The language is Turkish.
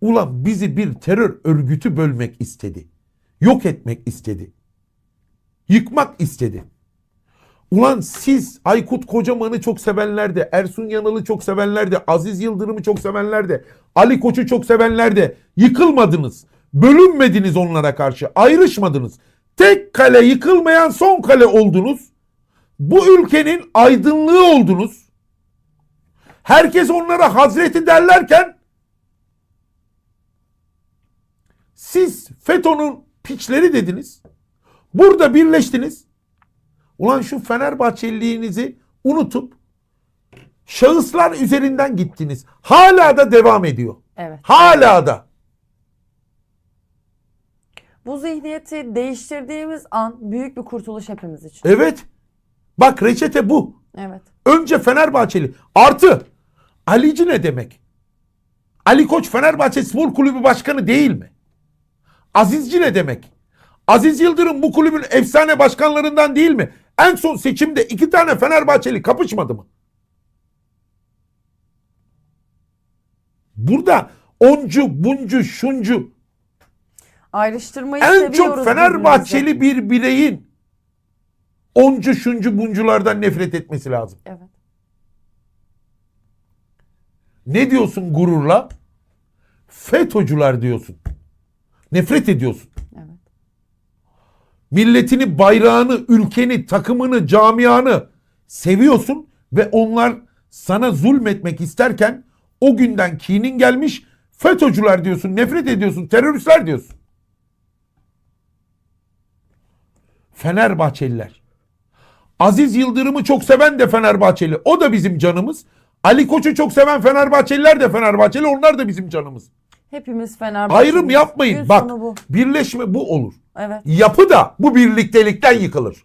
Ulan bizi bir terör örgütü bölmek istedi. Yok etmek istedi. Yıkmak istedi. Ulan siz Aykut Kocaman'ı çok sevenler de, Ersun Yanal'ı çok sevenler de, Aziz Yıldırım'ı çok sevenler de, Ali Koç'u çok sevenler de yıkılmadınız. Bölünmediniz onlara karşı. Ayrışmadınız. Tek kale yıkılmayan son kale oldunuz. Bu ülkenin aydınlığı oldunuz. Herkes onlara Hazreti derlerken siz FETÖ'nün piçleri dediniz. Burada birleştiniz. Ulan şu Fenerbahçeliliğinizi unutup şahıslar üzerinden gittiniz. Hala da devam ediyor. Evet. Hala da. Bu zihniyeti değiştirdiğimiz an büyük bir kurtuluş hepimiz için. Evet. Bak reçete bu. Evet. Önce Fenerbahçeli. Artı Alici ne demek? Ali Koç Fenerbahçe Spor Kulübü Başkanı değil mi? Azizci ne demek? Aziz Yıldırım bu kulübün efsane başkanlarından değil mi? En son seçimde iki tane Fenerbahçeli kapışmadı mı? Burada oncu, buncu, şuncu Ayrıştırmayı en çok. Fenerbahçeli bir bireyin oncu, şuncu, bunculardan nefret etmesi lazım. Evet. Ne diyorsun gururla? FETÖ'cüler diyorsun. Nefret ediyorsun. Evet. Milletini, bayrağını, ülkeni, takımını, camianı seviyorsun ve onlar sana zulmetmek isterken o günden kinin gelmiş FETÖ'cüler diyorsun, nefret ediyorsun, teröristler diyorsun. Fenerbahçeliler. Aziz Yıldırım'ı çok seven de Fenerbahçeli. O da bizim canımız. Ali Koç'u çok seven Fenerbahçeliler de Fenerbahçeli. Onlar da bizim canımız. Hepimiz Fenerbahçe. Ayrım yapmayın. Gün Bak bu. birleşme bu olur. Evet. Yapı da bu birliktelikten yıkılır.